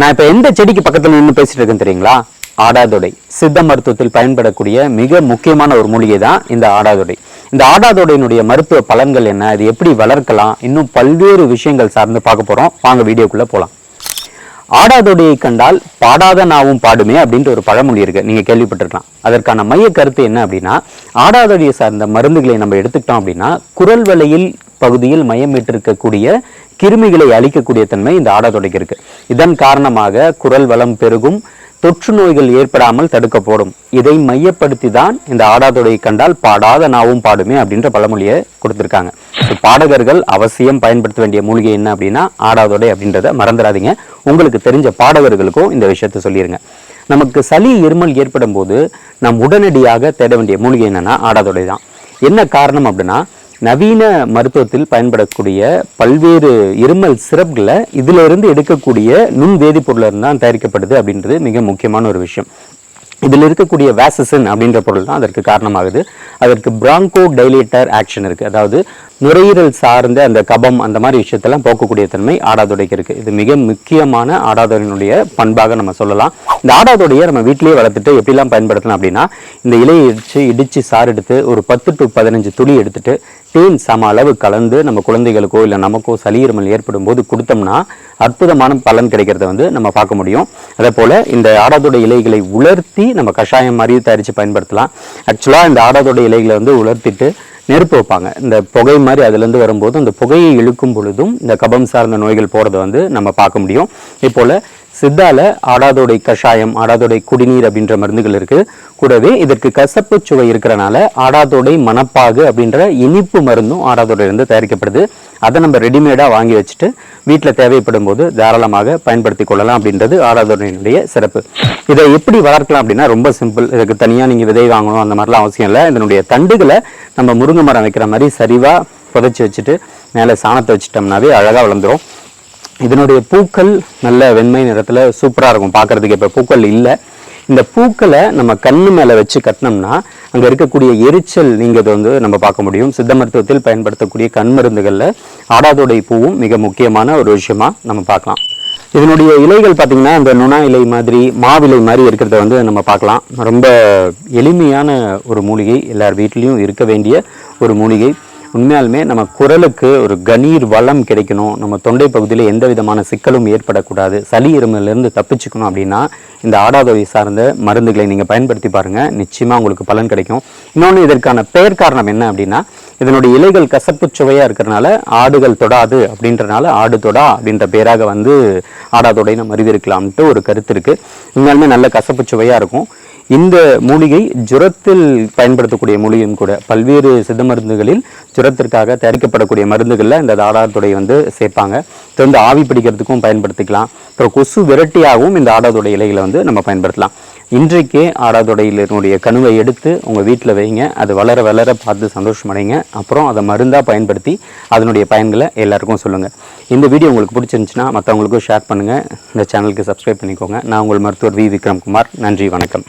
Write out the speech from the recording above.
நான் இப்போ எந்த செடிக்கு பக்கத்தில் நின்று பேசிட்டு இருக்கேன் தெரியுங்களா? ஆடாதொடை. சித்த மருத்துவத்தில் பயன்படக்கூடிய மிக முக்கியமான ஒரு மூலிகை தான் இந்த ஆடாதொடை. இந்த ஆடாதொடையினுடைய மருத்துவ பலன்கள் என்ன? அது எப்படி வளர்க்கலாம்? இன்னும் பல்வேறு விஷயங்கள் சார்ந்து பார்க்க போகிறோம் வாங்க வீடியோக்குள்ளே போகலாம் ஆடாதொடையை கண்டால் பாடாத நாவும் பாடுமே அப்படின்ற ஒரு பழமொழி இருக்குது நீங்கள் கேள்விப்பட்டிருக்கலாம். அதற்கான மைய கருத்து என்ன அப்படின்னா ஆடாதொடையை சார்ந்த மருந்துகளை நம்ம எடுத்துக்கிட்டோம் அப்படின்னா குரல் வலையில் பகுதியில் மையமிட்டிருக்கக்கூடிய கிருமிகளை அழிக்கக்கூடிய தன்மை இந்த ஆடாதொடைக்கு இருக்கு இதன் காரணமாக குரல் வளம் பெருகும் தொற்று நோய்கள் ஏற்படாமல் தடுக்கப்படும். இதை மையப்படுத்தி தான் இந்த ஆடாதொடையை கண்டால் பாடாத நாவும் பாடுமே அப்படின்ற பழமொழியை கொடுத்துருக்காங்க. பாடகர்கள் அவசியம் பயன்படுத்த வேண்டிய மூலிகை என்ன அப்படின்னா ஆடாதொடை அப்படின்றத மறந்துடாதீங்க. உங்களுக்கு தெரிஞ்ச பாடகர்களுக்கும் இந்த விஷயத்த சொல்லிடுங்க நமக்கு சளி இருமல் ஏற்படும் போது நாம் உடனடியாக தேட வேண்டிய மூலிகை என்னன்னா ஆடாதொடை தான் என்ன காரணம் அப்படின்னா நவீன மருத்துவத்தில் பயன்படக்கூடிய பல்வேறு இருமல் சிரப்களை இதுல இருந்து எடுக்கக்கூடிய நுண் வேதிப்பொருள் தான் தயாரிக்கப்படுது அப்படின்றது மிக முக்கியமான ஒரு விஷயம். இதில் இருக்கக்கூடிய வேசசன் அப்படின்ற பொருள் தான் அதற்கு காரணமாகுது. அதற்கு பிராங்கோ டைலேட்டர் ஆக்ஷன் இருக்கு. அதாவது நுரையீரல் சார்ந்த அந்த கபம் அந்த மாதிரி விஷயத்தெல்லாம் போக்கக்கூடிய தன்மை ஆடாதொடைக்கு இருக்குது இது மிக முக்கியமான ஆடாதொடையினுடைய பண்பாக நம்ம சொல்லலாம். இந்த ஆடாதொடையை நம்ம வீட்டிலேயே வளர்த்துட்டு எப்படிலாம் பயன்படுத்தலாம் அப்படின்னா இந்த இலையை இடித்து இடித்து சாறு எடுத்து ஒரு பத்து டு பதினஞ்சு துளி எடுத்துட்டு தேன் சம அளவு கலந்து நம்ம குழந்தைகளுக்கோ இல்லை நமக்கோ சளி இருமல் ஏற்படும் போது கொடுத்தோம்னா அற்புதமான பலன் கிடைக்கிறத வந்து நம்ம பார்க்க முடியும். அதே போல் இந்த ஆடாதோட இலைகளை உலர்த்தி நம்ம கஷாயம் மாதிரி தயாரித்து பயன்படுத்தலாம். ஆக்சுவலாக இந்த ஆடாதோட இலைகளை வந்து உலர்த்திட்டு நெருப்பு வைப்பாங்க. இந்த புகை மாதிரி அதுலேருந்து வரும்போது அந்த புகையை இழுக்கும் பொழுதும் இந்த கபம் சார்ந்த நோய்கள் போகிறத வந்து நம்ம பார்க்க முடியும். இப்போல சித்தால ஆடாதோடை கஷாயம் ஆடாதோடை குடிநீர் அப்படின்ற மருந்துகள் இருக்கு. கூடவே இதற்கு கசப்பு சுவை இருக்கிறனால ஆடாதோடை மணப்பாகு அப்படின்ற இனிப்பு மருந்தும் ஆடாதோடையிலிருந்து இருந்து தயாரிக்கப்படுது. அதை நம்ம ரெடிமேடா வாங்கி வச்சுட்டு வீட்டில் தேவைப்படும் போது தாராளமாக பயன்படுத்தி கொள்ளலாம் அப்படின்றது ஆடாதோடையினுடைய சிறப்பு. இதை எப்படி வளர்க்கலாம் அப்படின்னா ரொம்ப சிம்பிள். இதுக்கு தனியாக நீங்கள் விதை வாங்கணும் அந்த மாதிரிலாம் அவசியம் இல்லை. இதனுடைய தண்டுகளை நம்ம முருங்கை மரம் வைக்கிற மாதிரி சரிவாக புதைச்சி வச்சுட்டு மேலே சாணத்தை வச்சுட்டோம்னாவே அழகாக வளர்ந்துடும் இதனுடைய பூக்கள் நல்ல வெண்மை நிறத்தில் சூப்பராக இருக்கும். பார்க்குறதுக்கு இப்போ பூக்கள் இல்லை. இந்த பூக்களை நம்ம கண்ணு மேலே வச்சு கட்டினோம்னா அங்கே இருக்கக்கூடிய எரிச்சல் நீங்கிறது வந்து நம்ம பார்க்க முடியும். சித்த மருத்துவத்தில் பயன்படுத்தக்கூடிய கண் மருந்துகளில் ஆடாதோடை பூவும் மிக முக்கியமான ஒரு விஷயமா நம்ம பார்க்கலாம். இதனுடைய இலைகள் பார்த்திங்கன்னா இந்த நுணா இலை மாதிரி மாவிலை மாதிரி இருக்கிறத வந்து நம்ம பார்க்கலாம். ரொம்ப எளிமையான ஒரு மூலிகை எல்லார் வீட்லேயும் இருக்க வேண்டிய ஒரு மூலிகை. உண்மையாலுமே நம்ம குரலுக்கு ஒரு கணீர் வளம் கிடைக்கணும். நம்ம தொண்டை பகுதியில் எந்த விதமான சிக்கலும் ஏற்படக்கூடாது. சளி இருமலிருந்து தப்பிச்சுக்கணும் அப்படின்னா இந்த ஆடாதவை சார்ந்த மருந்துகளை நீங்கள் பயன்படுத்தி பாருங்கள் நிச்சயமாக உங்களுக்கு பலன் கிடைக்கும். இன்னொன்று இதற்கான பெயர் காரணம் என்ன அப்படின்னா இதனுடைய இலைகள் கசப்பு சுவையாக இருக்கிறனால ஆடுகள் தொடாது அப்படின்றனால ஆடு தொடா அப்படின்ற பேராக வந்து ஆடாதொடை நம்ம அறிவிருக்கலாம்ட்டு ஒரு கருத்து இருக்குது உண்மையாலுமே நல்ல கசப்பு சுவையாக இருக்கும். இந்த மூலிகை ஜுரத்தில் பயன்படுத்தக்கூடிய மூலிகையும் கூட பல்வேறு சித்த மருந்துகளில் ஜுரத்திற்காக தயாரிக்கப்படக்கூடிய மருந்துகளில் இந்த ஆடாதொடை வந்து சேர்ப்பாங்க. தொடர்ந்து வந்து ஆவி பிடிக்கிறதுக்கும் பயன்படுத்திக்கலாம். அப்புறம் கொசு விரட்டியாகவும் இந்த ஆடாதுடைய இலைகளை வந்து நம்ம பயன்படுத்தலாம். இன்றைக்கே ஆடாதொடையிலினுடைய கணுவை எடுத்து உங்கள் வீட்டில் வைங்க. அது வளர வளர பார்த்து சந்தோஷமடைங்க. அப்புறம் அதை மருந்தாக பயன்படுத்தி அதனுடைய பயன்களை எல்லாருக்கும் சொல்லுங்கள் இந்த வீடியோ உங்களுக்கு பிடிச்சிருந்துச்சுன்னா மற்றவங்களுக்கும் ஷேர் பண்ணுங்கள் இந்த சேனலுக்கு சப்ஸ்கிரைப் பண்ணிக்கோங்க. நான் உங்கள் மருத்துவர் வி. விக்ரம்குமார். நன்றி வணக்கம்.